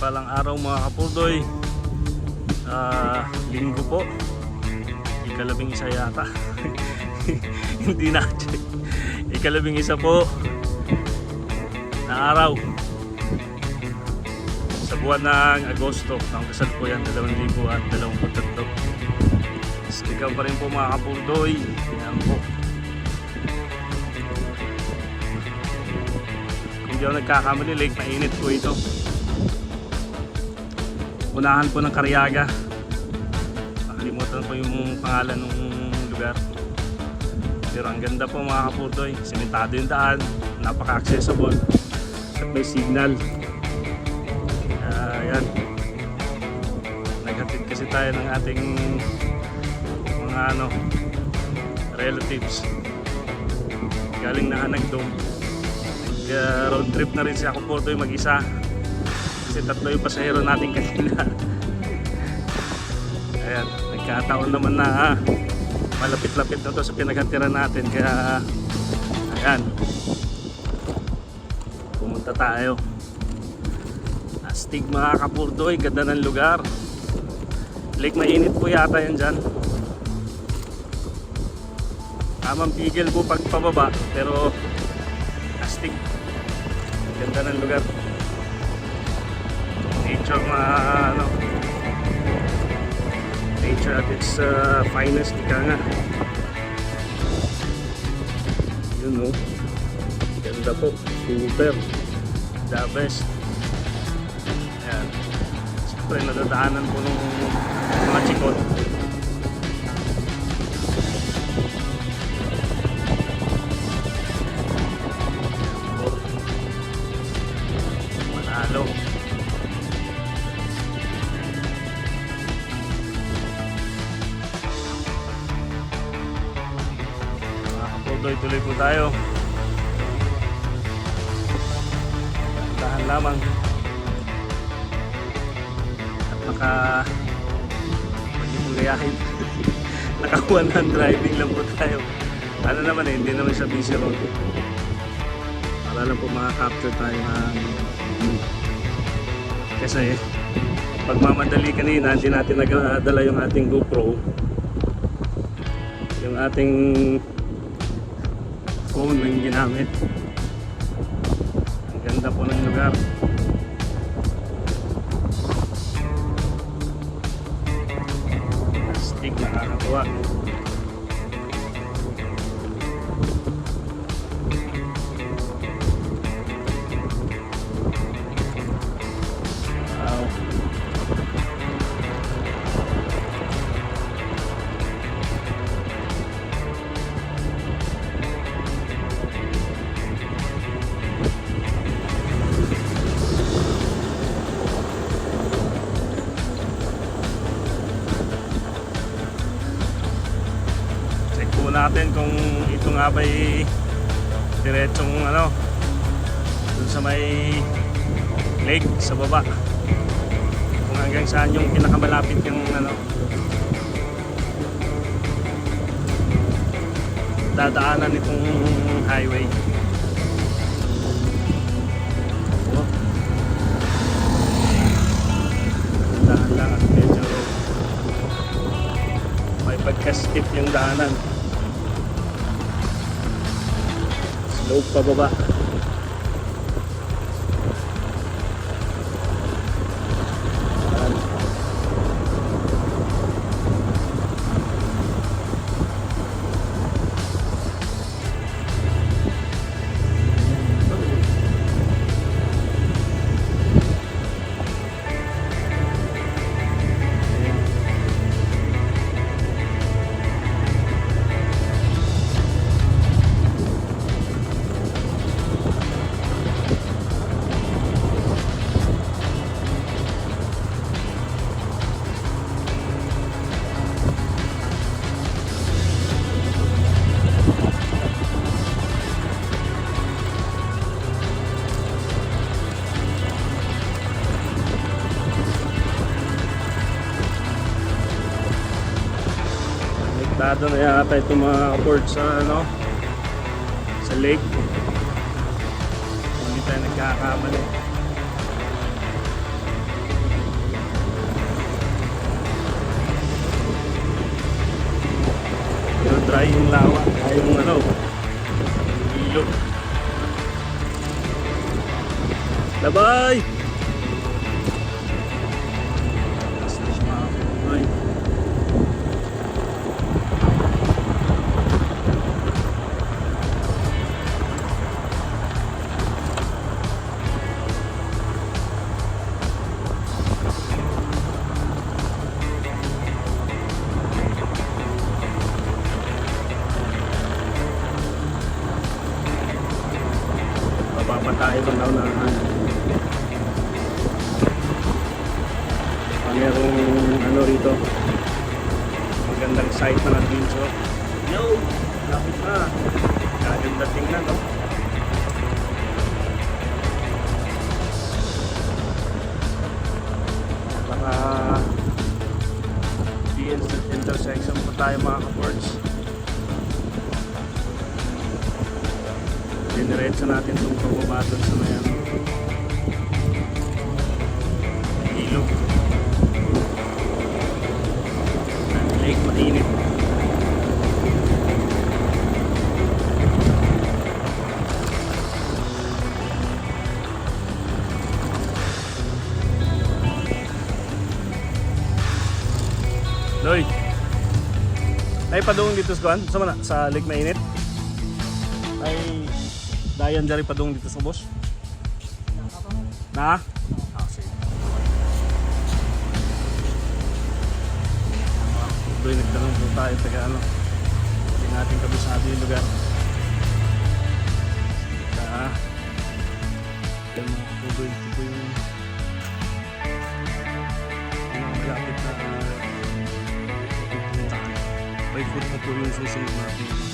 Mapagpalang araw mga kapurdoy. Ah, linggo po. Ikalabing isa yata. Hindi na. Ikalabing isa po na araw sa buwan ng Agosto. Ang kasal po yan, 2023. Sigaw pa rin po mga kapurdoy. Yan po. Kung di ako nagkakamali, lake mainit po ito. Unahan po ng Karyaga. Nakalimutan ko yung pangalan ng lugar. Pero ang ganda po mga kapurdoy. Simentado yung daan. Napaka-accessible. At may signal. Uh, yan. Naghatid kasi tayo ng ating mga ano relatives. Galing na Anagdong. Nag uh, road trip na rin si Kapurdoy mag-isa. Kasi tatlo yung pasahero natin kanina. Ayan, nagkataon naman na ah, malapit-lapit na to sa pinaghatira natin. Kaya, ayan, pumunta tayo. Astig mga kapurdoy, ganda ng lugar. Lake mainit po yata yan dyan. Tamang pigil po pag pababa, pero astig. Ganda ng lugar nature mga ano nature at its uh, finest ika nga. Yun no ganda po. Super the best. Yan siyempre nadadaanan po nung mga chikot tayo. Dahan lamang. At naka... Niyo pong gayahin. naka driving lang po tayo. Ano naman eh, hindi naman siya busy road. Para lang po makaka-capture tayo ng... Kasi pagmamadali kanina, hindi natin nagdala yung ating GoPro yung ating phone na yung ginamit ang ganda po ng lugar natin kung ito nga ba'y diretsong ano dun sa may lake sa baba kung hanggang saan yung pinakamalapit yung ano dadaanan itong highway oh. dahan lang at medyo may pagka-steep yung daanan. Slope pababa. Limitado na yata itong mga port sa ano sa lake. Hindi tayo nagkakamali. Pero dry yung lawa, yung ano, yung ilog. Bye-bye! Na unahan. Merong ano rito. Magandang site na adventure. Yo! Lapit na. Kaganda tingnan, no? Baka di intersection pa tayo mga ka-ports. Diniretso natin itong pababa doon sa may ano. Ilog. Lake mainit. Loy. Ay padung dito sa kuan, sa sa Lake Mainit. Ay dayan jari padung dito sa boss. Na? Ah, sige. Doy nagtanong po tayo taga ano. Hindi natin kabisado yung lugar. Ka yung mga kuboy, ito po yung mga malapit na pupuntahan. By foot na po yung susunod natin